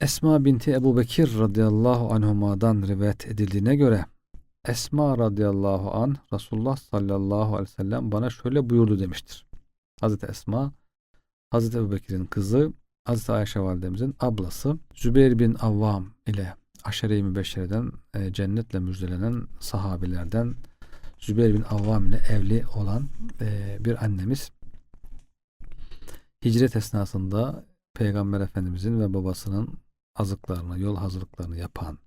Esma binti Ebu Bekir radıyallahu anhuma'dan rivayet edildiğine göre Esma radıyallahu an Resulullah sallallahu aleyhi ve sellem bana şöyle buyurdu demiştir. Hazreti Esma Hazreti Ebu Bekir'in kızı Hazreti Ayşe validemizin ablası Zübeyir bin Avvam ile aşere-i mübeşşereden e, cennetle müjdelenen sahabilerden Zübeyir bin Avvam ile evli olan e, bir annemiz hicret esnasında Peygamber Efendimizin ve babasının azıklarını, yol hazırlıklarını yapan,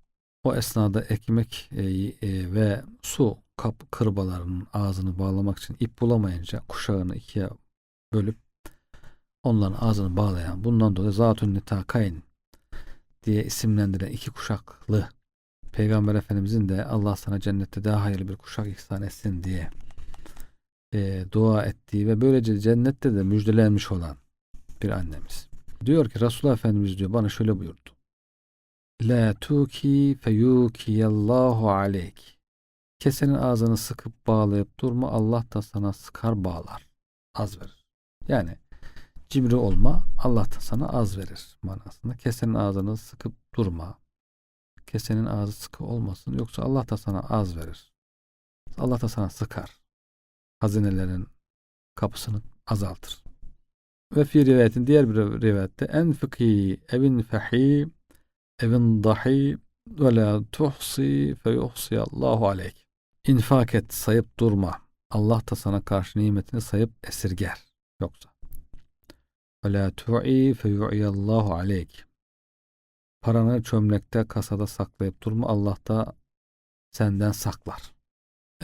o esnada ekmek e, e, ve su kap kırbalarının ağzını bağlamak için ip bulamayınca kuşağını ikiye bölüp onların ağzını bağlayan, bundan dolayı Zatun Nitakayn diye isimlendiren iki kuşaklı Peygamber Efendimizin de Allah sana cennette daha hayırlı bir kuşak ihsan etsin diye e, dua ettiği ve böylece cennette de müjdelenmiş olan bir annemiz. Diyor ki Resulullah Efendimiz diyor bana şöyle buyurdu. La tuki feyukiyallahu aleyk. Kesenin ağzını sıkıp bağlayıp durma Allah da sana sıkar bağlar. Az verir. Yani cimri olma Allah da sana az verir manasında. Kesenin ağzını sıkıp durma. Kesenin ağzı sıkı olmasın yoksa Allah da sana az verir. Allah da sana sıkar. Hazinelerin kapısını azaltır. Ve fi rivayetin diğer bir rivayette en fıkhi evin fehi evin dahi ve la tuhsi fe Allahu aleyk. İnfak et, sayıp durma. Allah da sana karşı nimetini sayıp esirger. Yoksa. Ve la tu'i fe Allahu aleyk. Paranı çömlekte, kasada saklayıp durma. Allah da senden saklar.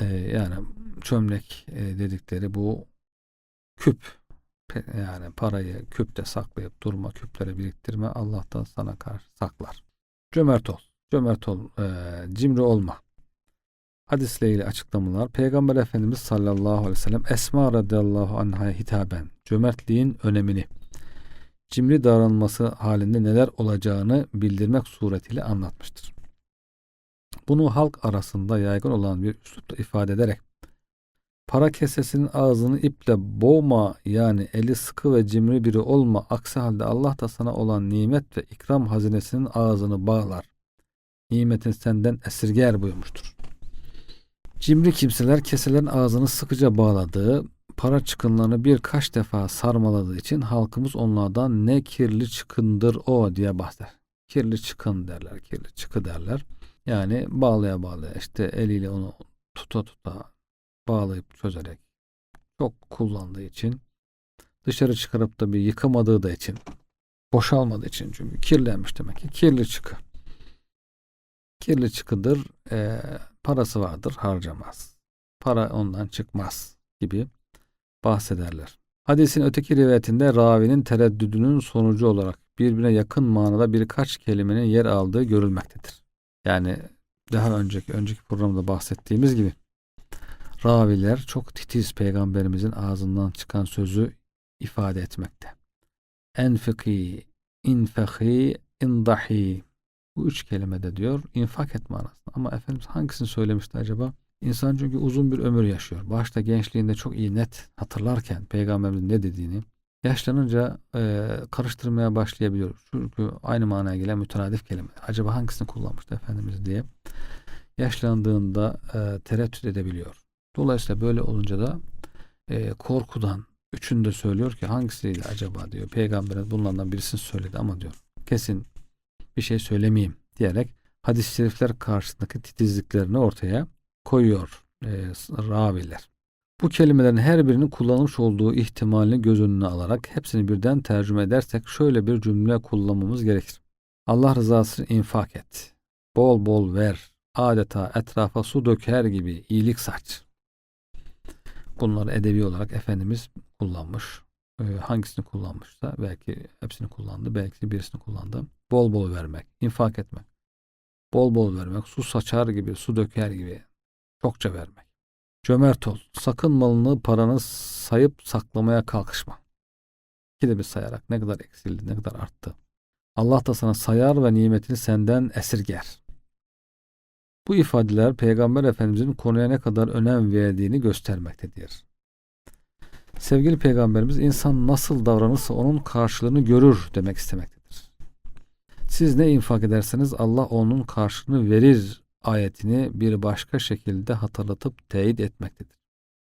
Ee, yani çömlek e, dedikleri bu küp yani parayı küpte saklayıp durma, küpleri biriktirme. Allah'tan sana karşı saklar. Cömert ol. Cömert ol. E, cimri olma. Hadisle ilgili açıklamalar. Peygamber Efendimiz sallallahu aleyhi ve sellem Esma radıyallahu anh'a hitaben cömertliğin önemini, cimri davranması halinde neler olacağını bildirmek suretiyle anlatmıştır. Bunu halk arasında yaygın olan bir üslupla ifade ederek para kesesinin ağzını iple boğma yani eli sıkı ve cimri biri olma aksi halde Allah da sana olan nimet ve ikram hazinesinin ağzını bağlar. Nimetin senden esirger buyurmuştur. Cimri kimseler keselerin ağzını sıkıca bağladığı, para çıkınlarını birkaç defa sarmaladığı için halkımız onlardan ne kirli çıkındır o diye bahseder. Kirli çıkın derler, kirli çıkı derler. Yani bağlaya bağlaya işte eliyle onu tuta tuta bağlayıp çözerek çok kullandığı için dışarı çıkarıp da bir yıkamadığı da için boşalmadığı için çünkü kirlenmiş demek ki kirli çıkı. Kirli çıkıdır e, parası vardır harcamaz. Para ondan çıkmaz gibi bahsederler. Hadisin öteki rivayetinde ravinin tereddüdünün sonucu olarak birbirine yakın manada birkaç kelimenin yer aldığı görülmektedir. Yani daha önceki önceki programda bahsettiğimiz gibi raviler çok titiz peygamberimizin ağzından çıkan sözü ifade etmekte. Enfiki, infehi, indahi. Bu üç kelimede diyor infak etme manasında. Ama Efendimiz hangisini söylemişti acaba? İnsan çünkü uzun bir ömür yaşıyor. Başta gençliğinde çok iyi net hatırlarken peygamberimizin ne dediğini yaşlanınca e, karıştırmaya başlayabiliyor. Çünkü aynı manaya gelen müteradif kelime. Acaba hangisini kullanmıştı Efendimiz diye yaşlandığında e, tereddüt edebiliyor. Dolayısıyla böyle olunca da e, korkudan üçünü de söylüyor ki hangisiydi acaba diyor. Peygamberimiz bunlardan birisini söyledi ama diyor kesin bir şey söylemeyeyim diyerek hadis-i şerifler karşısındaki titizliklerini ortaya koyuyor e, raviler. Bu kelimelerin her birinin kullanılmış olduğu ihtimalini göz önüne alarak hepsini birden tercüme edersek şöyle bir cümle kullanmamız gerekir. Allah rızası infak et. Bol bol ver. Adeta etrafa su döker gibi iyilik saç. Bunları edebi olarak Efendimiz kullanmış. Ee, hangisini kullanmışsa belki hepsini kullandı, belki birisini kullandı. Bol bol vermek, infak etmek. Bol bol vermek, su saçar gibi, su döker gibi çokça vermek. Cömert ol. Sakın malını, paranı sayıp saklamaya kalkışma. İki bir sayarak ne kadar eksildi, ne kadar arttı. Allah da sana sayar ve nimetini senden esirger. Bu ifadeler Peygamber Efendimizin konuya ne kadar önem verdiğini göstermektedir. Sevgili Peygamberimiz insan nasıl davranırsa onun karşılığını görür demek istemektedir. Siz ne infak ederseniz Allah onun karşılığını verir ayetini bir başka şekilde hatırlatıp teyit etmektedir.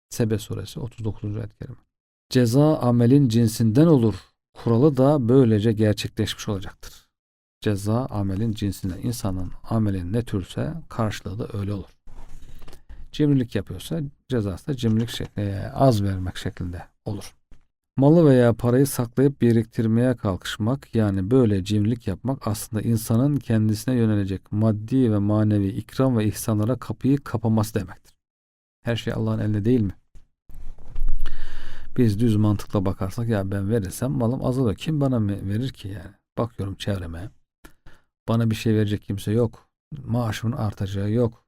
Sebe suresi 39. ayet kerime. Ceza amelin cinsinden olur. Kuralı da böylece gerçekleşmiş olacaktır. Ceza amelin cinsinden. İnsanın amelin ne türse karşılığı da öyle olur. Cimrilik yapıyorsa cezası da cimrilik şeklinde az vermek şeklinde olur. Malı veya parayı saklayıp biriktirmeye kalkışmak yani böyle cimrilik yapmak aslında insanın kendisine yönelecek maddi ve manevi ikram ve ihsanlara kapıyı kapaması demektir. Her şey Allah'ın elinde değil mi? Biz düz mantıkla bakarsak ya ben verirsem malım azalır. Kim bana verir ki yani? Bakıyorum çevreme. Bana bir şey verecek kimse yok. Maaşımın artacağı yok.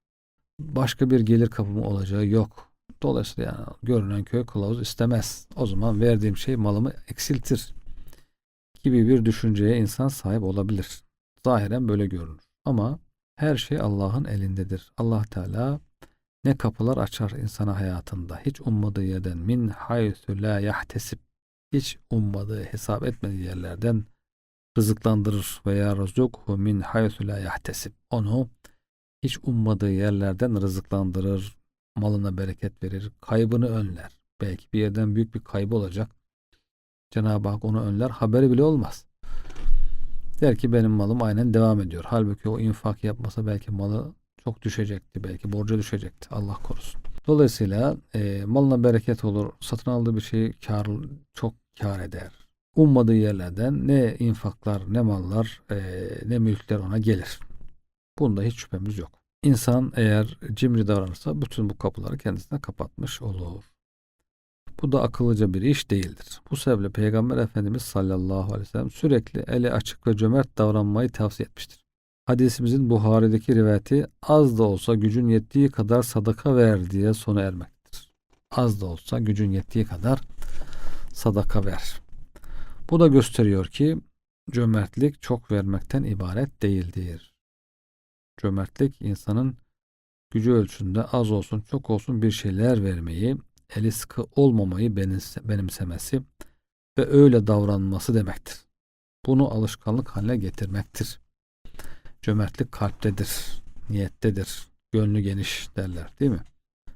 Başka bir gelir kapımı olacağı yok. Dolayısıyla yani görünen köy kılavuz istemez. O zaman verdiğim şey malımı eksiltir gibi bir düşünceye insan sahip olabilir. Zahiren böyle görünür. Ama her şey Allah'ın elindedir. Allah Teala ne kapılar açar insana hayatında. Hiç ummadığı yerden min haythu la yahtesib hiç ummadığı, hesap etmediği yerlerden rızıklandırır veya razukhu min haythu la yahtesib. Onu hiç ummadığı yerlerden rızıklandırır, malına bereket verir, kaybını önler. Belki bir yerden büyük bir kaybı olacak. Cenab-ı Hak onu önler, haberi bile olmaz. Der ki benim malım aynen devam ediyor. Halbuki o infak yapmasa belki malı çok düşecekti. Belki borca düşecekti. Allah korusun. Dolayısıyla e, malına bereket olur. Satın aldığı bir şeyi kar, çok kar eder. Ummadığı yerlerden ne infaklar, ne mallar, e, ne mülkler ona gelir. Bunda hiç şüphemiz yok. İnsan eğer cimri davranırsa bütün bu kapıları kendisine kapatmış olur. Bu da akıllıca bir iş değildir. Bu sebeple Peygamber Efendimiz sallallahu aleyhi ve sellem sürekli eli açık ve cömert davranmayı tavsiye etmiştir. Hadisimizin Buhari'deki rivayeti az da olsa gücün yettiği kadar sadaka ver diye sona ermektedir. Az da olsa gücün yettiği kadar sadaka ver. Bu da gösteriyor ki cömertlik çok vermekten ibaret değildir. Cömertlik insanın gücü ölçüsünde az olsun çok olsun bir şeyler vermeyi, eli sıkı olmamayı benimsemesi ve öyle davranması demektir. Bunu alışkanlık haline getirmektir. Cömertlik kalptedir, niyettedir, gönlü geniş derler değil mi?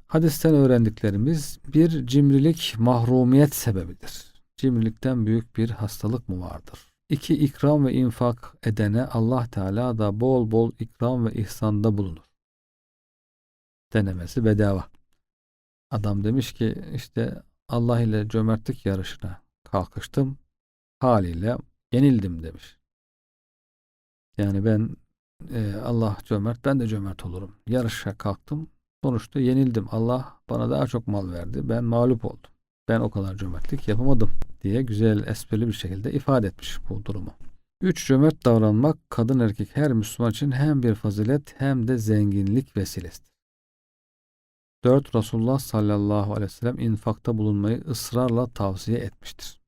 Hadisten öğrendiklerimiz bir cimrilik mahrumiyet sebebidir. Cimrilikten büyük bir hastalık mı vardır? İki ikram ve infak edene Allah Teala da bol bol ikram ve ihsanda bulunur. Denemesi bedava. Adam demiş ki işte Allah ile cömertlik yarışına kalkıştım. Haliyle yenildim demiş. Yani ben e, Allah cömert ben de cömert olurum. Yarışa kalktım. Sonuçta yenildim. Allah bana daha çok mal verdi. Ben mağlup oldum. Ben o kadar cömertlik yapamadım diye güzel esprili bir şekilde ifade etmiş bu durumu. Üç cömert davranmak kadın erkek her Müslüman için hem bir fazilet hem de zenginlik vesilesidir. 4. Resulullah sallallahu aleyhi ve sellem infakta bulunmayı ısrarla tavsiye etmiştir.